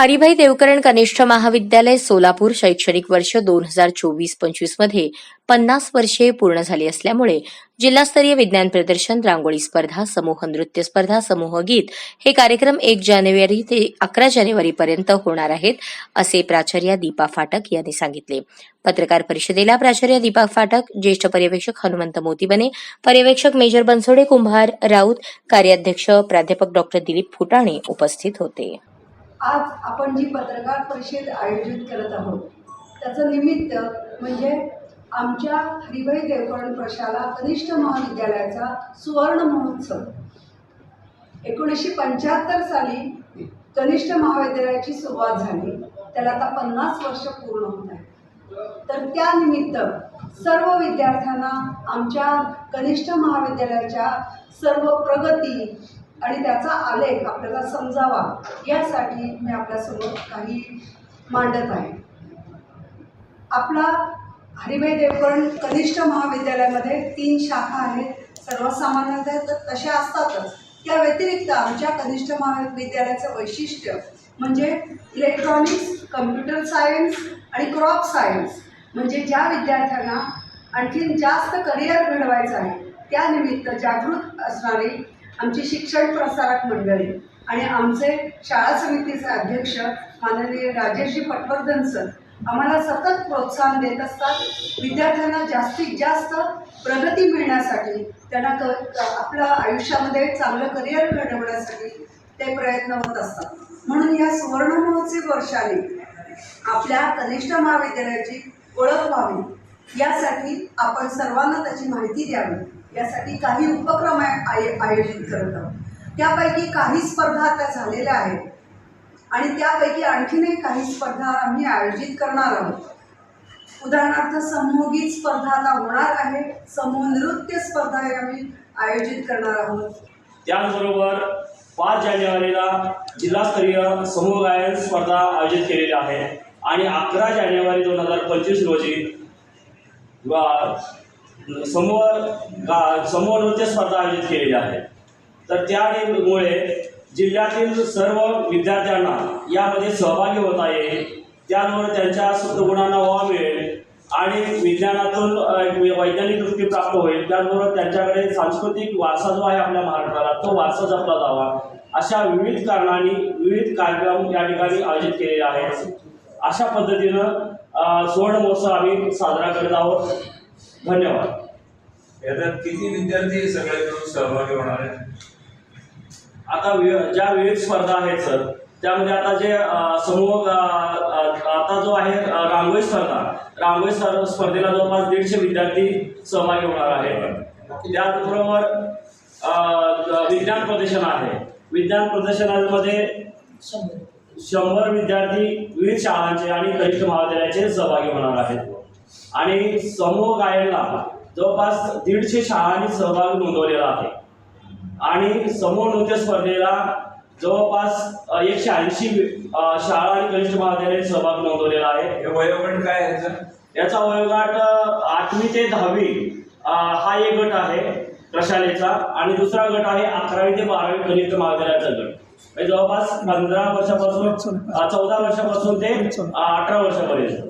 हरिभाई देवकरण कनिष्ठ महाविद्यालय सोलापूर शैक्षणिक वर्ष दोन हजार चोवीस पंचवीसमध्ये पन्नास वर्षे पूर्ण झाली असल्यामुळे जिल्हास्तरीय विज्ञान प्रदर्शन रांगोळी स्पर्धा समूह नृत्य स्पर्धा समूह गीत हे कार्यक्रम एक जानेवारी ते अकरा जानेवारी पर्यंत होणार आहेत असे प्राचार्य दीपा फाटक यांनी सांगितले. पत्रकार परिषदेला प्राचार्य दीपा फाटक ज्येष्ठ पर्यवेक्षक हनुमंत मोतीबने पर्यवेक्षक मेजर बनसोडे कुंभार राऊत कार्याध्यक्ष प्राध्यापक डॉक्टर दिलीप फुटाणे उपस्थित होते. आज आपण जी पत्रकार परिषद आयोजित करत आहोत त्याचं निमित्त म्हणजे आमच्या हरिभाई देवकरण प्रशाला कनिष्ठ महाविद्यालयाचा सुवर्ण महोत्सव. एकोणीसशे पंच्याहत्तर साली कनिष्ठ महाविद्यालयाची सुरुवात झाली. त्याला आता पन्नास वर्ष पूर्ण होत आहे तर त्यानिमित्त सर्व विद्यार्थ्यांना आमच्या कनिष्ठ महाविद्यालयाच्या सर्व प्रगती आणि त्याचा आलेख आपल्याला समजावा यासाठी मी आपल्यासमोर काही मांडत आहे. आपला हरिभाई देवकरण कनिष्ठ महाविद्यालयामध्ये तीन शाखा आहेत सर्वसामान्यतः तर तशा असतातच. त्या व्यतिरिक्त आमच्या कनिष्ठ महाविद्यालयाचं वैशिष्ट्य म्हणजे इलेक्ट्रॉनिक्स कम्प्युटर सायन्स आणि क्रॉप सायन्स म्हणजे ज्या विद्यार्थ्यांना आणखीन जास्त करिअर घडवायचं आहे त्यानिमित्त जागृत असणारी आमची शिक्षण प्रसारक मंडळी. आणि आमचे शाळा समितीचे अध्यक्ष माननीय राजेशजी पटवर्धन सर आम्हाला सतत प्रोत्साहन देत असतात. विद्यार्थ्यांना जास्तीत जास्त प्रगती मिळण्यासाठी त्यांना क आपलं आयुष्यामध्ये चांगलं करिअर घडवण्यासाठी ते प्रयत्न होत असतात. म्हणून या सुवर्ण महोत्सव वर्षाने आपल्या कनिष्ठ महाविद्यालयाची ओळख व्हावी. यासाठी आपण सर्वांना त्याची माहिती द्यावी. यासाठी काही उपक्रम आय- आयोजित करत आहोत. त्यापैकी काही स्पर्धा आता झालेल्या आहेत. आणि त्यापैकी आणखीनही काही स्पर्धा आम्ही आयोजित करणार आहोत. उदाहरणार्थ समूहगीत स्पर्धा आता होणार आहे. समूह नृत्य स्पर्धा हे आम्ही आयोजित करणार आहोत. त्याचबरोबर पाच जानेवारीला जिल्हास्तरीय समूह गायन स्पर्धा आयोजित केलेली आहे. आणि अकरा जानेवारी दोन हजार पंचवीस रोजी समूह गा समूह नृत्य स्पर्धा आयोजित केलेल्या आहे. तर त्यामुळे जिल्ह्यातील सर्व विद्यार्थ्यांना यामध्ये सहभागी होता येईल त्यामुळे त्यांच्या सुखगुणांना वाव मिळेल आणि विज्ञानातून वैज्ञानिक दृष्टी प्राप्त होईल. त्याचबरोबर त्यांच्याकडे सांस्कृतिक वारसा जो आहे आपल्या महाराष्ट्राला तो वारसा जपला जावा. अशा विविध कारणांनी विविध कार्यक्रम या ठिकाणी आयोजित केलेले आहेत. अशा पद्धतीनं सुवर्ण महोत्सव आम्ही साजरा करत आहोत. धन्यवाद. याच्यात किती विद्यार्थी सगळे मिळून सहभागी होणार आहेत? आता ज्या विविध स्पर्धा आहेत सर त्यामध्ये आता जे समूह आता जो आहे रांगोळी स्पर्धा. रांगोळी स्पर- स्पर्धेला जवळपास दीडशे विद्यार्थी सहभागी होणार आहेत. त्याचबरोबर विज्ञान प्रदर्शन आहे. विज्ञान प्रदर्शनामध्ये शंभर विद्यार्थी विविध शाळांचे आणि कनिष्ठ महाविद्यालयाचे सहभागी होणार आहेत. आणि समूह गायनला जवळपास दीडशे शाळांनी सहभाग नोंदवलेला आहे. आणि समूह नृत्य स्पर्धेला जवळपास एकशे ऐंशी शाळा आणि कनिष्ठ महाविद्यालय सहभाग नोंदवलेला आहे. हे वयोगट काय याचं? वयोगट आठवी ते दहावी हा एक गट आहे प्रशालेचा आणि दुसरा गट आहे अकरावी ते बारावी कनिष्ठ महाविद्यालयाचा गट. म्हणजे जवळपास पंधरा वर्षापासून चौदा वर्षापासून ते अठरा वर्षापर्यंत.